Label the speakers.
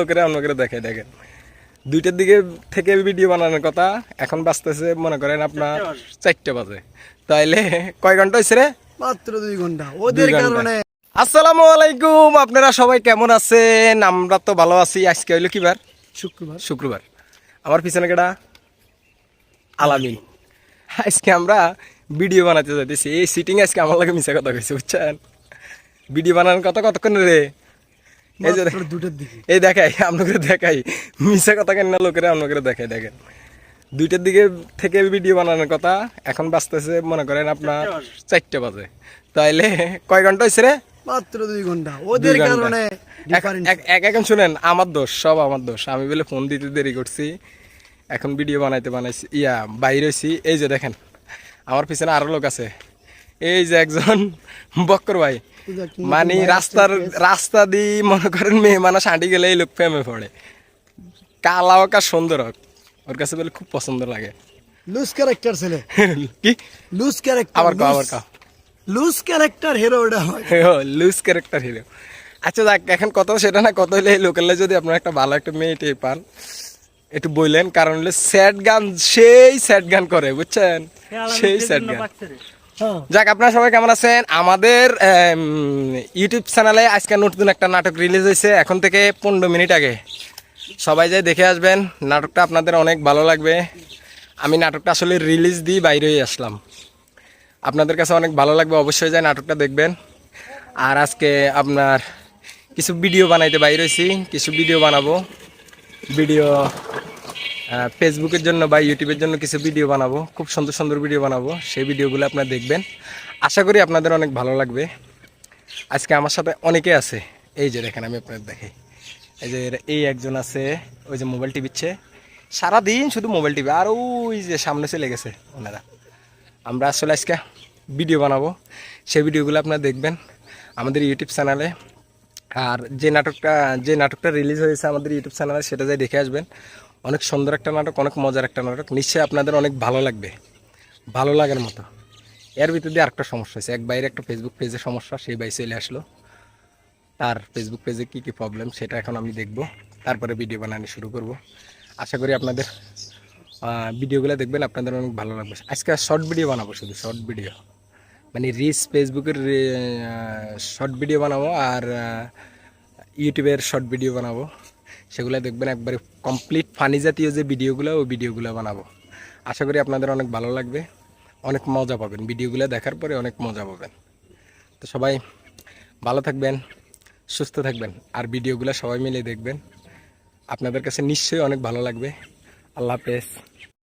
Speaker 1: লোকেরা দেখে দেখেন দুইটার দিকে থেকে ভিডিও বানানোর কথা এখন বাঁচতেছে মনে করেন আপনার চারটে বাজে। তাইলে কয় ঘণ্টা হয়েছে রে?
Speaker 2: মাত্র দুই ঘণ্টা। ওদের কারণে।
Speaker 1: আসসালামু আলাইকুম আপনারা সবাই কেমন আছেন? আমরা তো ভালো আছি। আজকে হইল কি বার
Speaker 2: শুক্রবার।
Speaker 1: শুক্রবার। আমার পিছনে কেডা? আলামিন। আজকে আমরা ভিডিও বানাতে যাইতেছি। এই সিটিং আজকে আমার লাগে মিশা কথা কইছে বুঝছেন? ভিডিও বানানোর কথা কতক্ষণ রে? এই যে
Speaker 2: মাত্র দিকে।
Speaker 1: এই দেখাই আপনাকে দেখাই। মিশা কথা কেন না লোকেরা আপনাকে দেখাই দেখেন। দুইটার দিকে থেকে ভিডিও বানানোর কথা এখন বাঁচতেছে মনে করেন আপনার চারটে বাজে। তাইলে কয় ঘণ্টা হয়েছে রে?
Speaker 2: মাত্র দুই ঘণ্টা। ওদের কারণে
Speaker 1: এক- এখন শুনেন আমার দোষ সব আমার দোষ। আমি বলে ফোন দিতে দেরি করছি। এখন ভিডিও বানাইতে বানাইছি ইয়া বাইরে হইছি। এই যে দেখেন আমার পিছনে আরও লোক আছে। এই যে একজন বক্কর ভাই।
Speaker 2: এই
Speaker 1: মানে রাস্তার রাস্তা দিয়ে মনে করেন মেয়ে মানুষ হাঁটি গেলে এই লোক প্রেমে পড়ে। কালা হোক আর সুন্দর হোক ওর কাছে বলে খুব পছন্দ লাগে।
Speaker 2: লুজ ক্যারেক্টার ছেলে।
Speaker 1: কি?
Speaker 2: লুজ ক্যারেক্টার
Speaker 1: আবার কাও আবার কাও
Speaker 2: লুজ ক্যারেক্টার হিরো ওটা হয়।
Speaker 1: লুজ ক্যারেক্টার হিরো আচ্ছা দেখ এখন কত সেটা না কত হলে লোকালে যদি আপনার একটা ভালো একটা মেয়ে টেয়ে পান একটু বললেন কারণ হলে স্যাড গান সেই স্যাড গান করে বুঝছেন? সেই স্যাড গান। যাক, আপনারা সবাই কেমন আছেন? আমাদের ইউটিউব চ্যানেলে আজকে নতুন একটা নাটক রিলিজ হয়েছে। এখন থেকে পনেরো মিনিট আগে। সবাই যাই দেখে আসবেন। নাটকটা আপনাদের অনেক ভালো লাগবে। আমি নাটকটা আসলে রিলিজ দিয়ে বাইরে হয়ে আসলাম। আপনাদের কাছে অনেক ভালো লাগবে, অবশ্যই যাই নাটকটা দেখবেন। আর আজকে আপনার কিছু ভিডিও বানাইতে বাইরে হয়েছি। কিছু ভিডিও বানাবো। ভিডিও ফেসবুকের জন্য বা ইউটিউবের জন্য কিছু ভিডিও বানাবো। খুব সুন্দর সুন্দর ভিডিও বানাবো। সেই ভিডিওগুলো আপনারা দেখবেন। আশা করি আপনাদের অনেক ভালো লাগবে। আজকে আমার সাথে অনেকে আছে। এই যে দেখেন, আমি আপনাদের দেখি এই যে এই একজন আছে, ওই যে মোবাইল টিভিচ্ছে সারাদিন শুধু মোবাইল টিভি আর ওই যে সামনে চলে গেছে ওনারা। আমরা আসলে আজকে ভিডিও বানাবো। সেই ভিডিওগুলো আপনারা দেখবেন আমাদের ইউটিউব চ্যানেলে আর যে নাটকটা যে নাটকটা রিলিজ হয়েছে আমাদের ইউটিউব চ্যানেলে সেটা যাই দেখে আসবেন। অনেক সুন্দর একটা নাটক, অনেক মজার একটা নাটক। নিশ্চয়ই আপনাদের অনেক ভালো লাগবে। ভালো লাগার মতো। এর ভিতর দিয়ে আরেকটা সমস্যা হয়েছে। এক বাইরে একটা ফেসবুক পেজে সমস্যা, সেই বাই চলে আসলো। তার ফেসবুক পেজে কী কী প্রবলেম সেটা এখন আমি দেখব। তারপরে ভিডিও বানানো শুরু করব। আশা করি আপনাদের ভিডিওগুলো দেখবেন, আপনাদের অনেক ভালো লাগবে। আজকে শর্ট ভিডিও বানাবো শুধু শর্ট ভিডিও মানে রিস ফেসবুকের শর্ট ভিডিও বানাবো আর ইউটিউবের শর্ট ভিডিও বানাবো। সেগুলো দেখবেন একবারে কমপ্লিট ফানি জাতীয় যে ভিডিওগুলো, ওই ভিডিওগুলো বানাবো। আশা করি আপনাদের অনেক ভালো লাগবে। অনেক মজা পাবেন। ভিডিওগুলো দেখার পরে অনেক মজা পাবেন। তো সবাই ভালো থাকবেন, সুস্থ থাকবেন, আর ভিডিওগুলো সবাই মিলে দেখবেন। আপনাদের কাছে নিশ্চয়ই অনেক ভালো লাগবে। আল্লাহ হাফেজ।